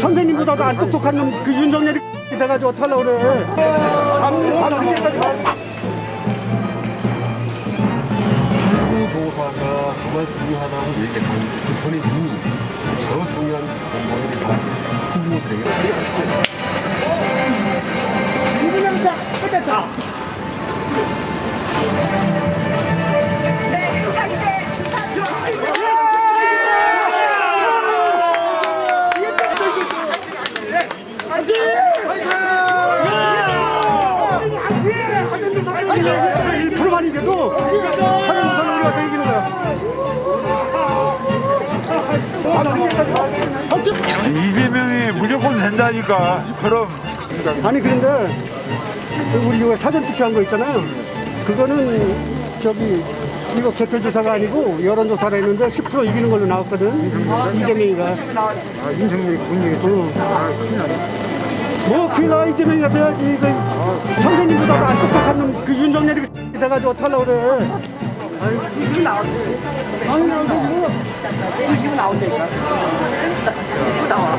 선생님보다도 안 똑똑한 놈 그 윤석열이 돼가지고 어떡하려고 그래. 방, 방송에까지 가. 출구조사가 정말 중요하다는 얘기가 나오는데 그 전에 이미 더 중요한 정보들이 사실 후보 되게 네, 아니, 1%만 이겨도 사람부터는 우리가 더 이기는 거야. 이재명이 무조건 된다니까. 그럼 아니 그런데 우리 이거 사전 투표한 거 있잖아요. 그거는 저기 이거 개표조사가 아니고 여론조사를 했는데 10% 이기는 걸로 나왔거든. 이재명이가. 아, 이재명이 분명히. 뭐 큰일 나 이재명이가 돼야지. 그 선생님 돼가지고 어떡하려고 그래. 아니 지금 나왔지. 아니 나왔지 지금. 지금 나온다니까. 나와.